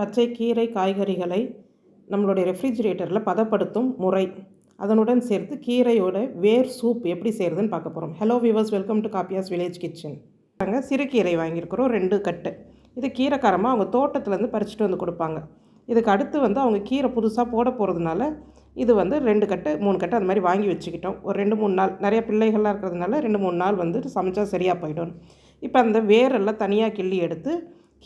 பச்சை கீரை காய்கறிகளை நம்மளுடைய ரெஃப்ரிஜிரேட்டரில் பதப்படுத்தும் முறை. அதனுடன் சேர்த்து கீரையோட வேர் சூப் எப்படி செய்கிறதுன்னு பார்க்க போகிறோம் ஹலோ விவர்ஸ் வெல்கம் டு காப்பியாஸ் வில்லேஜ் கிச்சன் நாங்கள் சிறுகீரை வாங்கியிருக்கிறோம் ரெண்டு கட்டு. இது கீரைக்காரமாக அவங்க தோட்டத்துலேருந்து பறிச்சுட்டு வந்து கொடுப்பாங்க. இதுக்கு அடுத்து வந்து அவங்க கீரை புதுசாக போட போகிறதுனால இது வந்து ரெண்டு கட்டு மூணு கட்டு அந்த மாதிரி வாங்கி வச்சுக்கிட்டோம். ஒரு ரெண்டு மூணு நாள். நிறைய பிள்ளைகள்லாம் இருக்கிறதுனால ரெண்டு மூணு நாள் வந்துட்டு சமைச்சா சரியாக போயிடும். இப்போ அந்த வேரெல்லாம் தனியாக கிள்ளி எடுத்து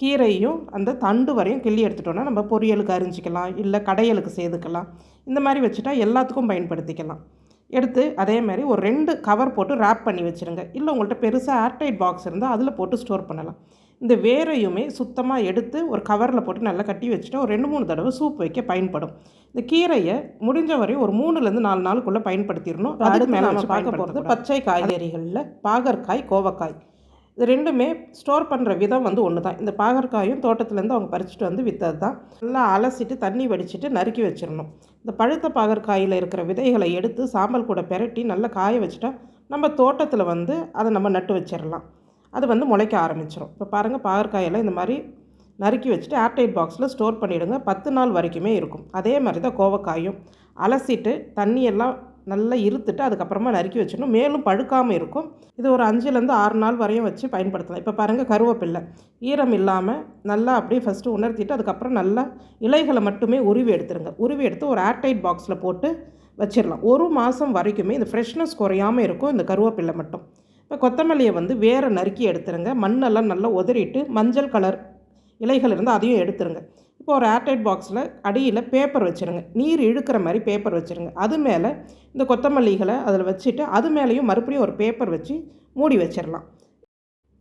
கீரையும் அந்த தண்டு வரையும் கிள்ளி எடுத்துட்டோன்னா நம்ம பொரியலுக்கு அரிஞ்சிக்கலாம் இல்லை கடையலுக்கு சேர்த்துக்கலாம் இந்த மாதிரி வச்சுட்டா எல்லாத்துக்கும் பயன்படுத்திக்கலாம். எடுத்து அதே மாதிரி ஒரு ரெண்டு கவர் போட்டு ரேப் பண்ணி வச்சுருங்க. இல்லை உங்கள்கிட்ட பெருசாக ஏர்டைட் பாக்ஸ் இருந்தால் அதில் போட்டு ஸ்டோர் பண்ணலாம். இந்த வேரையுமே சுத்தமாக எடுத்து ஒரு கவரில் போட்டு நல்லா கட்டி வச்சுட்டு ஒரு ரெண்டு மூணு தடவை சூப் வைக்க பயன்படும். இந்த கீரையை முடிஞ்ச வரையும் ஒரு மூணுலேருந்து நாலு நாளுக்குள்ளே பயன்படுத்திடணும் அதுக்கு மேலே நம்ம பார்க்க போகிறது பச்சை காய்கறிகளில் பாகற்காய் கோவக்காய். இது ரெண்டுமே ஸ்டோர் பண்ணுற விதம் வந்து ஒன்று தான் இந்த பாகற்காயும் தோட்டத்துலேருந்து அவங்க பறிச்சுட்டு வந்து விற்றது தான் நல்லா அலசிட்டு தண்ணி வடிச்சிட்டு நறுக்கி வச்சிடணும். இந்த பழுத்த பாகற்காயில் இருக்கிற விதைகளை எடுத்து சாம்பல் கூட பெரட்டி நல்லா காய வச்சுட்டா நம்ம தோட்டத்தில் வந்து அதை நம்ம நட்டு வச்சிடலாம். அது வந்து முளைக்க ஆரம்பிச்சிடும் இப்போ பாருங்கள் பாகற்காயெல்லாம் இந்த மாதிரி நறுக்கி வச்சுட்டு ஏர்டைட் பாக்ஸில் ஸ்டோர் பண்ணிவிடுங்க பத்து நாள் வரைக்குமே இருக்கும். அதே மாதிரி தான் கோவக்காயும். அலசிட்டு தண்ணியெல்லாம் நல்லா இருத்துட்டு அதுக்கப்புறமா நறுக்கி வச்சிடணும். மேலும் பழுக்காமல் இருக்கும். இது ஒரு அஞ்சுலேருந்து ஆறு நாள் வரையும் வச்சு பயன்படுத்தலாம். இப்போ பாருங்கள் கருவேப்பில்லை. ஈரம் இல்லாமல் நல்லா அப்படியே ஃபஸ்ட்டு உணர்த்திட்டு அதுக்கப்புறம் நல்லா இலைகளை மட்டுமே உருவி எடுத்துருங்க. உருவி எடுத்து ஒரு ஏர்டைட் பாக்ஸில் போட்டு வச்சிடலாம். ஒரு மாதம் வரைக்குமே இந்த ஃப்ரெஷ்னஸ் குறையாமல் இருக்கும் இந்த கருவேப்பில்லை மட்டும். இப்போ கொத்தமல்லியை வந்து வேறு நறுக்கி எடுத்துருங்க. மண்ணெல்லாம் நல்லா உதறிட்டு மஞ்சள் கலர் இலைகள் இருந்தால் அதையும் எடுத்துருங்க. இப்போ ஒரு ஏர்டைட் பாக்ஸில் அடியில் பேப்பர் வச்சுருங்க. நீர் இழுக்கிற மாதிரி பேப்பர் வச்சுருங்க. அது மேலே இந்த கொத்தமல்லிகளை அதில் வச்சுட்டு அது மேலேயும் மறுபடியும் ஒரு பேப்பர் வச்சு மூடி வச்சிடலாம்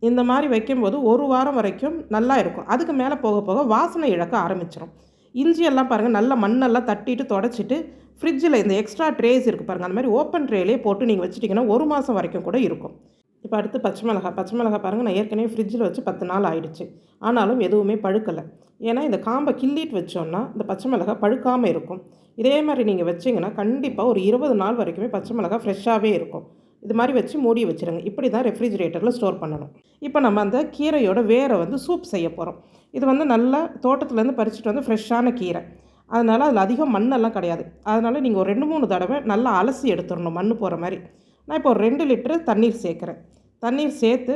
இந்த மாதிரி வைக்கும்போது ஒரு வாரம் வரைக்கும் நல்லா இருக்கும். அதுக்கு மேலே போக போக வாசனை இழக்க ஆரம்பிச்சிடும் இஞ்சியெல்லாம் பாருங்கள் நல்லா மண்ணெல்லாம் தட்டிட்டு தொடச்சிட்டு ஃப்ரிட்ஜில் இந்த எக்ஸ்ட்ரா ட்ரேஸ் இருக்குது பாருங்கள் அந்த மாதிரி ஓப்பன் ட்ரேலே போட்டு நீங்கள் வச்சுட்டிங்கன்னா ஒரு மாதம் வரைக்கும் கூட இருக்கும். இப்போ அடுத்து பச்சை மிளகா பச்சை மிளகா பாருங்கள் நான் ஏற்கனவே ஃப்ரிட்ஜில் வச்சு பத்து நாள் ஆயிடுச்சு. ஆனாலும் எதுவுமே பழுக்கலை. ஏன்னா இந்த காம்பை கிள்ளிட்டு வச்சோன்னா இந்த பச்சை மிளகா பழுக்காமல் இருக்கும். இதே மாதிரி நீங்கள் வச்சிங்கன்னா கண்டிப்பாக ஒரு இருபது நாள் வரைக்குமே பச்சை மிளகா ஃப்ரெஷ்ஷாகவே இருக்கும். இது மாதிரி வச்சு மூடி வச்சுருங்க. இப்படி தான் ரெஃப்ரிஜிரேட்டரில் ஸ்டோர் பண்ணணும். இப்போ நம்ம அந்த கீரையோட வேரை வந்து சூப் செய்ய போகிறோம் இது வந்து நல்லா தோட்டத்துலேருந்து பறிச்சுட்டு வந்து ஃப்ரெஷ்ஷான கீரை. அதனால் அதில் அதிகம் மண்ணெல்லாம் கிடையாது. அதனால் நீங்கள் ஒரு ரெண்டு மூணு தடவை நல்லா அலசி எடுத்துடணும் மண் போகிற மாதிரி. நான் இப்போ ஒரு ரெண்டு லிட்டரு தண்ணீர் சேர்க்குறேன். தண்ணீர் சேர்த்து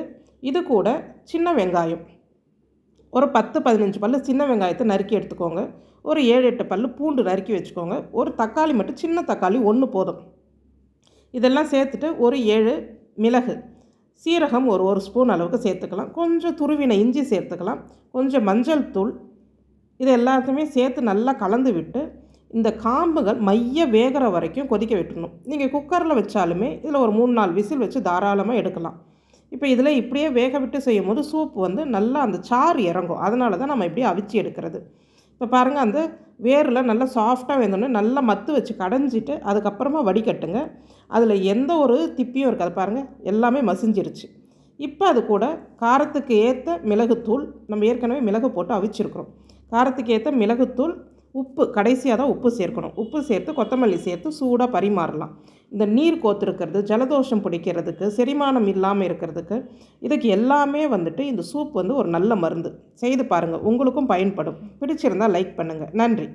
இது கூட சின்ன வெங்காயம். ஒரு பத்து பதினஞ்சு பல் சின்ன வெங்காயத்தை நறுக்கி எடுத்துக்கோங்க. ஒரு ஏழு எட்டு பல் பூண்டு நறுக்கி வச்சுக்கோங்க. ஒரு தக்காளி மட்டும் சின்ன தக்காளி ஒன்று போதும். இதெல்லாம் சேர்த்துட்டு ஒரு ஏழு மிளகு. சீரகம் ஒரு ஒரு ஸ்பூன் அளவுக்கு சேர்த்துக்கலாம். கொஞ்சம் துருவின இஞ்சி சேர்த்துக்கலாம். கொஞ்சம் மஞ்சள் தூள். இது எல்லாத்தையுமே சேர்த்து நல்லா கலந்து விட்டு இந்த காம்புகள் மைய வேகிற வரைக்கும் கொதிக்க விட்டுணும் நீங்கள் குக்கரில் வச்சாலுமே இதில் ஒரு மூணு நாலு விசில் வச்சு தாராளமாக எடுக்கலாம். இப்போ இதில் இப்படியே வேக விட்டு செய்யும் போது சூப் வந்து நல்லா அந்த சாறு இறங்கும். அதனால தான் நம்ம இப்படியே அவிச்சு எடுக்கிறது. இப்போ பாருங்கள் அந்த வேரில் நல்லா சாஃப்டாக வேணும்னு நல்லா மத்து வச்சு கடைஞ்சிட்டு அதுக்கப்புறமா வடிகட்டுங்க. அதில் எந்த ஒரு திப்பியும் இருக்காது. பாருங்கள் எல்லாமே மசிஞ்சிருச்சு. இப்போ அது கூட காரத்துக்கு ஏற்ற மிளகுத்தூள் நம்ம ஏற்கனவே மிளகு போட்டு அவிச்சிருக்கிறோம். காரத்துக்கு ஏற்ற மிளகுத்தூள் உப்பு கடைசியாக தான் உப்பு சேர்க்கணும். உப்பு சேர்த்து கொத்தமல்லி சேர்த்து சூடாக பரிமாறலாம். இந்த நீர் கோத்துருக்கிறது ஜலதோஷம் பிடிக்கிறதுக்கு செரிமானம் இல்லாமல் இருக்கிறதுக்கு இதுக்கு எல்லாமே வந்துட்டு இந்த சூப் வந்து ஒரு நல்ல மருந்து. செய்து பாருங்கள் உங்களுக்கும் பயன்படும். பிடிச்சிருந்தால் லைக் பண்ணுங்கள் நன்றி.